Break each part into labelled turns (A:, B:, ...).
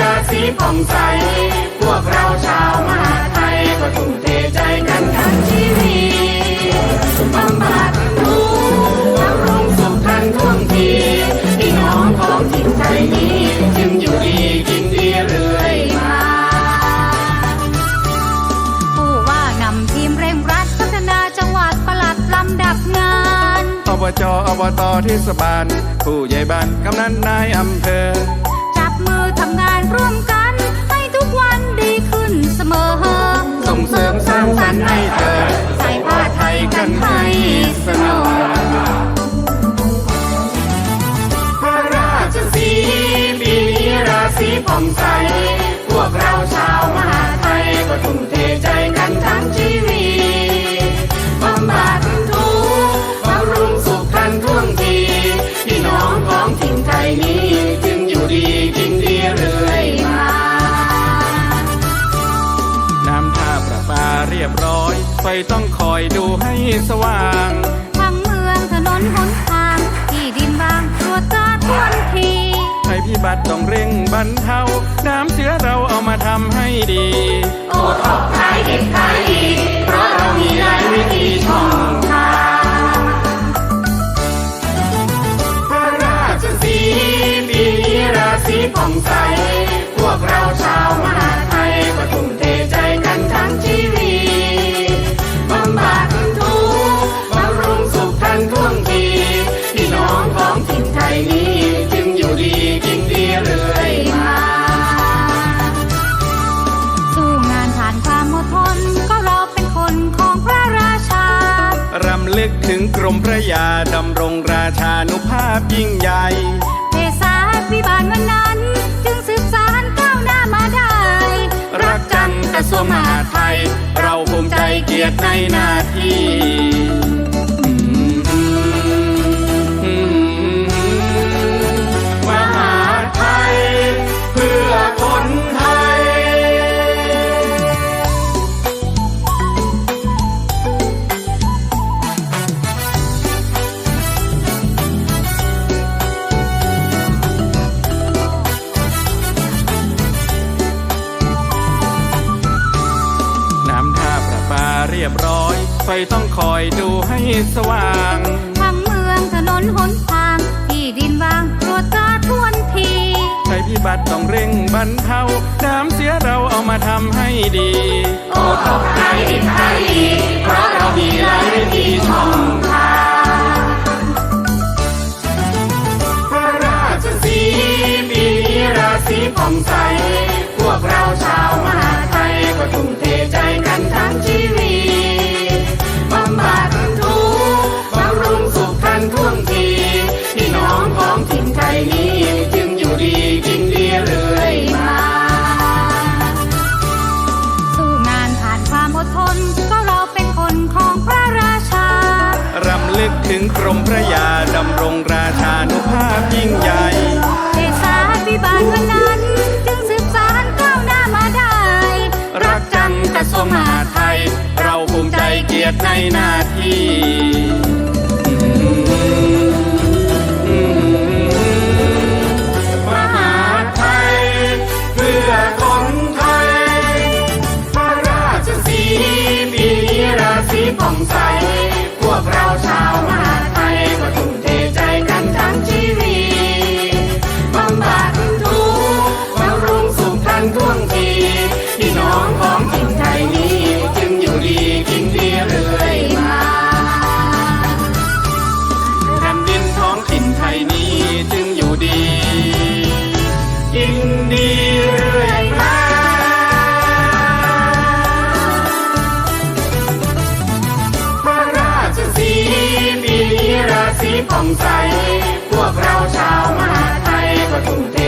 A: ราศีผ่องใส พวกเราชาวมหาไทยก็ทุ่มเทใจกันทั้งชีวิตบำบัดทุกข์บำรุงสุขทันท่วงทีพี่น้องของถิ่นไทยนี้จึงอยู่ดีกินดีเรื่อยมา
B: ผู้ว่านำทีมเร่งรัดพัฒนาจังหวัดประหลัดลำดับงาน
C: อบจอบตเทศบาล ผู้ใหญ่บ้านกำนันนายอำเภอ
B: งานร่วมกัน ให้ทุกวันดีขึ้นเสมอ
C: ส่งเสริมสร้างสรรค์ให้เธอ
B: ใส่ผ้าไทยกันให้สนุก
A: ต้อง
C: คอยดูให้สว่าง
B: ทั้งเมืองถนนหนทางที่ดินบางตรวจตราทวนที
C: ภัยพิบัติต้องเร่งบรรเทาน้ำเสียเราเอามาทำให้ดี
A: โอท็อปขายเด็ดขายดี เพราะเรามีหลายวิธีช่องทาง
C: ลึกถึงกรมพระยาดำรงราชานุภาพยิ่งใหญ่
B: เทศาพิบาลวันนั้น จึงสืบสารก้าวหน้ามาได้
C: รักจันกระทรวงมหาดไทย เราภูมิใจเกียรติในหน้าที่ำท่าประปาเรียบร้อย ไฟต้องคอยดูให้สว่าง
B: ทั้งเมืองถนนหนทาง ที่ดินวางตรวจตราทวนที
C: ภัยพิบัติต้องเร่งบรรเทา น้ำเสียเราเอามาทำให้ดี
A: โอท็อปขายดิบขายดีเพราะเรามีหลายวิธีช่องทางพระราชสีปีนี้ราศีผ่องใส นึกถึงกรม
B: พระ
C: ยาดำรงราชานุภาพยิ่งใหญ่
B: เทศาพิบาลวันนั้น
A: ผ่องใส พวกเราชาวมหาไทยก็ทุ่มเท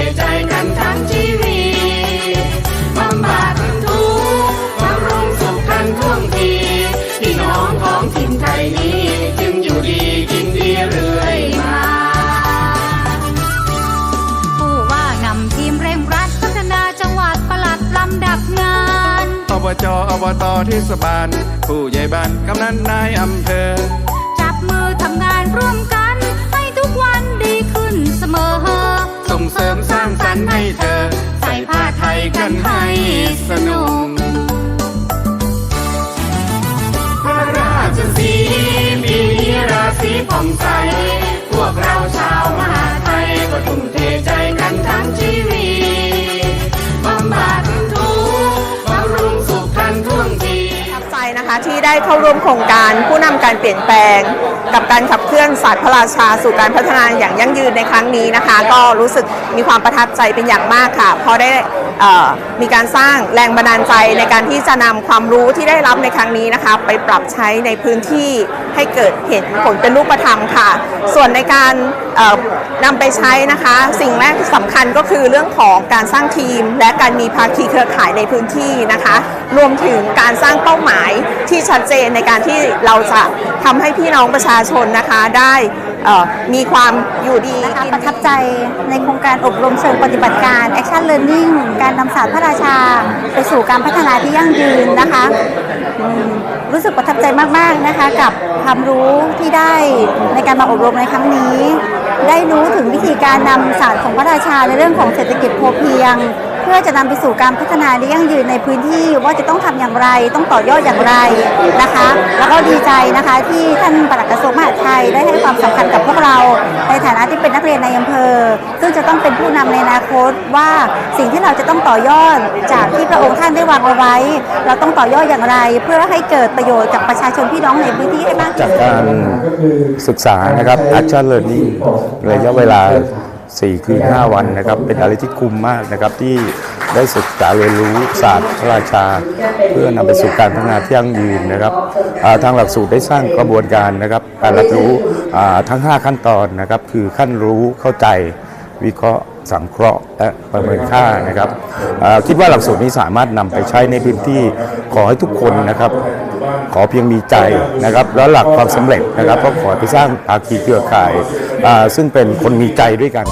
A: อบจอ
B: บ
C: ตเทศบาล ผู้ใหญ่บ้านกำนันนายอำเภอ
B: จับมือทำงานร่วมกัน ให้ทุกวันดีขึ้นเสมอ
C: ส่งเสริมสร้างสรรค์ให้เธอ
B: ใส่ผ้า
C: กันให้สนุก
A: พระราชสีปีนี้ราศีผ่องใส พวกเราชาวมหาไทยก็ทุ่มเท
D: ได้เข้าร่วมโครงการผู้นำการเปลี่ยนแปลง กับการขับเคลื่อนศาสตร์พระราชาสู่การพัฒนาอย่างยั่งยืนในครั้งนี้นะคะ ก็รู้สึกมีความประทับใจเป็นอย่างมากค่ะเพราะได้มีการสร้างแรงบันดาลใจในการที่จะนำความรู้ที่ได้รับในครั้งนี้นะคะ ไปปรับใช้ในพื้นที่ ให้เกิดเห็นผลเป็นรูปธรรมค่ะ ส่วนในการนำไปใช้นะคะ สิ่งแรกที่สำคัญก็คือเรื่องของการสร้างทีม และการมีภาคีเครือข่ายในพื้นที่นะคะ รวมถึงการสร้างเป้าหมายที่ชัดเจนในการที่เราจะทำให้พี่น้องประชาชนนะคะได้ เอ่อมีความอยู่ดี
E: นะคะ
D: กิน
E: ประทับใจในโครงการอบรมเชิงปฏิบัติการ Action Learning การนำศาสตร์พระราชา ไปสู่การพัฒนาที่ยั่งยืนนะคะอืมรู้สึกประทับใจมากๆนะคะกับความรู้ที่ได้ในการมาอบรมในครั้งนี้ ได้รู้ถึงวิธีการนำศาสตร์ของพระราชาในเรื่องของเศรษฐกิจพอเพียง เพื่อจะนำไปสู่การพัฒนาที่ยั่งยืนในพื้นที่ว่าจะต้องทำอย่างไร ต้องต่อยอดอย่างไรนะคะ แล้วก็ดีใจนะคะที่ท่านปลัดกระทรวงมหาดไทยได้ให้ความสำคัญกับพวกเรา ในฐานะที่เป็นนักเรียนในอำเภอ ซึ่งจะต้องเป็นผู้นำในอนาคตว่าสิ่งที่เราจะต้องต่อยอดจากที่พระองค์ท่านได้วางเอาไว้ เราต้องต่อยอดอย่างไร เพื่อให้เกิดประโยชน์กับประชาชนพี่น้องในพื้นที่ให้มากที่
F: จาก
E: สุด
F: การศึกษานะครับ Action Learning ระยะเวลา 4 คือ5วันนะครับ เป็นอะไรที่คุ้มมากนะครับที่ได้ศึกษาเรียนรู้ศาสตร์พระราชา เพื่อนำไปสู่การพัฒนาที่ยั่งยืนนะครับทางหลักสูตรได้สร้างกระบวนการนะครับ การรับรู้ทั้ง 5 ขั้นตอนนะครับ คือขั้นรู้เข้าใจวิเคราะห์สังเคราะห์และประเมินค่านะครับคิดว่าหลักสูตรนี้สามารถนำไปใช้ในพื้นที่ขอให้ทุกคนนะครับ ขอเพียงมีใจนะครับแล้วหลักความสำเร็จนะครับก็ขอไปสร้างภาคีเครือข่าย ซึ่งเป็นคนมีใจด้วยกัน